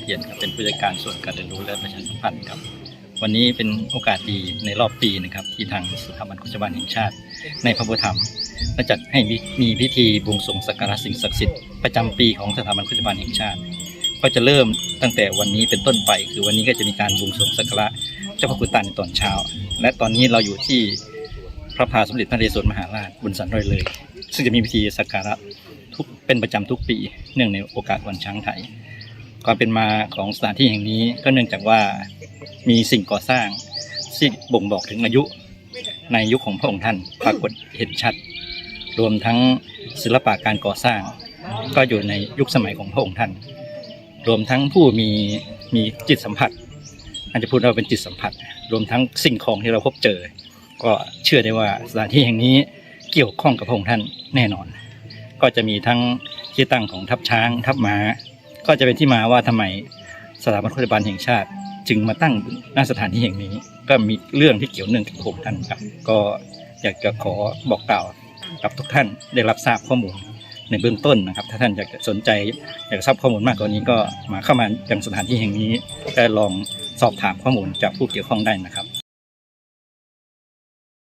เทียนครับเป็นผู้จัดการส่วนการเรียนรู้และประชาสัมพันธ์ครับ วันนี้เป็นโอกาสดีในรอบปีนะครับที่ทางสถาบันโฆษบาลแห่งชาติ ในพระพุทธธรรมได้จัดให้มีพิธีบวงสรวงสักการะสิ่งศักดิ์สิทธิ์ประจำปีของสถาบันโฆษบาลแห่งชาติ ก็จะเริ่มตั้งแต่วันนี้เป็นต้นไป คือวันนี้ก็จะมีการบวงสรวงสักการะเจ้าพระคุณตาในตอนเช้า และตอนนี้เราอยู่ที่พระพาสมเด็จพระนเรศวรมหาราชบนสันดอยเลย ซึ่งจะมีพิธีสักการะทุกเป็นประจำทุกปี เนื่องในโอกาสวันช้างไทย ความเป็นมาของสถานที่แห่งนี้ก็เนื่องจากว่ามีสิ่งก่อสร้างที่บ่งบอกถึงอายุในยุคของพระองค์ท่านปรากฏเห็นชัด รวมทั้งศิลปะการก่อสร้าง ก็อยู่ในยุคสมัยของพระองค์ท่าน รวมทั้งผู้มีมีจิตสัมผัสอาจจะพูดว่าเป็นจิตสัมผัส รวมทั้งสิ่งของที่เราพบเจอ ก็เชื่อได้ว่าสถานที่แห่งนี้เกี่ยวข้องกับพระองค์ท่านแน่นอน ก็จะมีทั้งที่ตั้งของทัพช้างทัพม้า ก็จะเป็นที่มาว่าทำไมสถาบันโฆษบาลแห่งชาติ จึงมาตั้งณสถานที่แห่งนี้ ก็มีเรื่องที่เกี่ยวเนื่องกับพระองค์ท่านครับ ก็อยากจะขอบอกกล่าวกับทุกท่านได้รับทราบข้อมูลในเบื้องต้นนะครับ ถ้าท่านอยากจะสนใจอยากทราบข้อมูลมากกว่านี้ก็มาเข้ามายังสถานที่แห่งนี้ได้ลองสอบถามข้อมูลจากผู้เกี่ยวข้องได้นะครับ